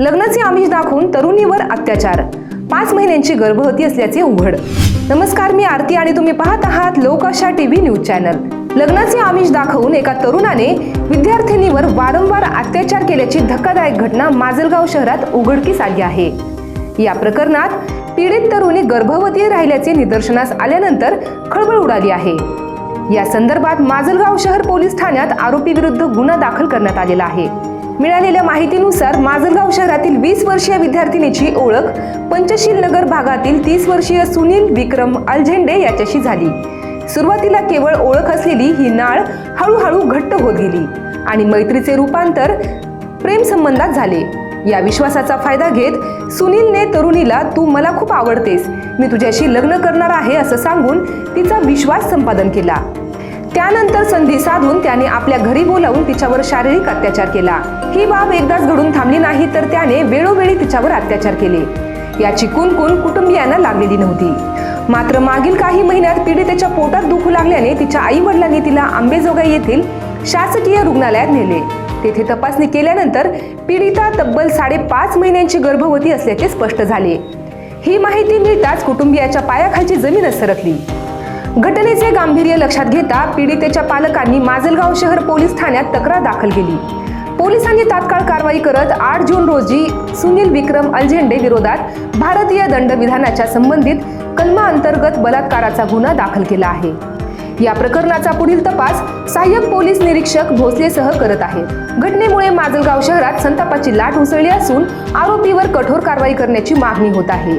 लग्नाचे आमिष दाखवून तरुणीवर अत्याचार. पाच महिन्यांची गर्भवती असल्याचे उघड. नमस्कार मी आरती आणि तुम्ही पाहत आहात लोकाशा टीव्ही न्यूज चॅनल. लग्नाचे आमिष दाखवून एका तरुणाने विद्यार्थिनीवर वारंवार अत्याचार केल्याची धक्कादायक घटना माजलगाव शहरात उघडकीस आली आहे. या प्रकरणात पीडित तरुणी गर्भवती राहिल्याचे निदर्शनास आल्यानंतर खळबळ उडाली आहे. या संदर्भात माजलगाव शहर पोलीस ठाण्यात आरोपी विरुद्ध गुन्हा दाखल करण्यात आलेला आहे. मिळालेल्या माहितीनुसार माजलगाव शहरातील वीस वर्षीय विद्यार्थिनीची ओळख पंचशील नगर भागातील तीस वर्षीय सुनील विक्रम अलझेंडे याच्याशी झाली. सुरुवातीला केवळ ओळख असलेली ही नाळ हळूहळू घट्ट होत गेली आणि मैत्रीचे रूपांतर प्रेम संबंधात झाले. या विश्वासाचा फायदा घेत सुनीलने तरुणीला तू मला खूप आवडतेस. मी तुझ्याशी लग्न करणार आहे असं सांगून तिचा विश्वास संपादन केला. त्यानंतर संधी साधून त्याने आपल्या घरी बोलावून तिच्यावर शारीरिक अत्याचार केला. ही बाब एकदाच घडून थांबली नाही तर त्याने वेळोवेळी तिच्यावर अत्याचार केले. याची कुणकुण कुटुंबियांना लागलेली नव्हती. मात्र मागील काही महिन्यात पीडितेच्या पोटात दुखू लागल्याने तिच्या आई वडिलांनी तिला आंबेजोगाई येथील शासकीय रुग्णालयात नेले. तेथे तपासणी केल्यानंतर पीडिता तब्बल साडेपाच महिन्यांची गर्भवती असल्याचे स्पष्ट झाले. ही माहिती मिळताच कुटुंबियाच्या पायाखालची जमीनच सरकली. घटनेचे गांभीर्य लक्षात घेता पीडितेच्या पालकांनी माजलगाव शहर पोलीस ठाण्यात तक्रार दाखल केली. पोलिसांनी तात्काळ कारवाई करत आठ जून रोजी सुनील विक्रम अलझेंडे विरोधात भारतीय दंडविधानाच्या संबंधित कलमा अंतर्गत बलात्काराचा गुन्हा दाखल केला आहे. या प्रकरणाचा पुढील तपास सहाय्यक पोलीस निरीक्षक भोसलेसह करत आहेत. घटनेमुळे माजलगाव शहरात संतापाची लाट उसळली असून आरोपीवर कठोर कारवाई करण्याची मागणी होत आहे.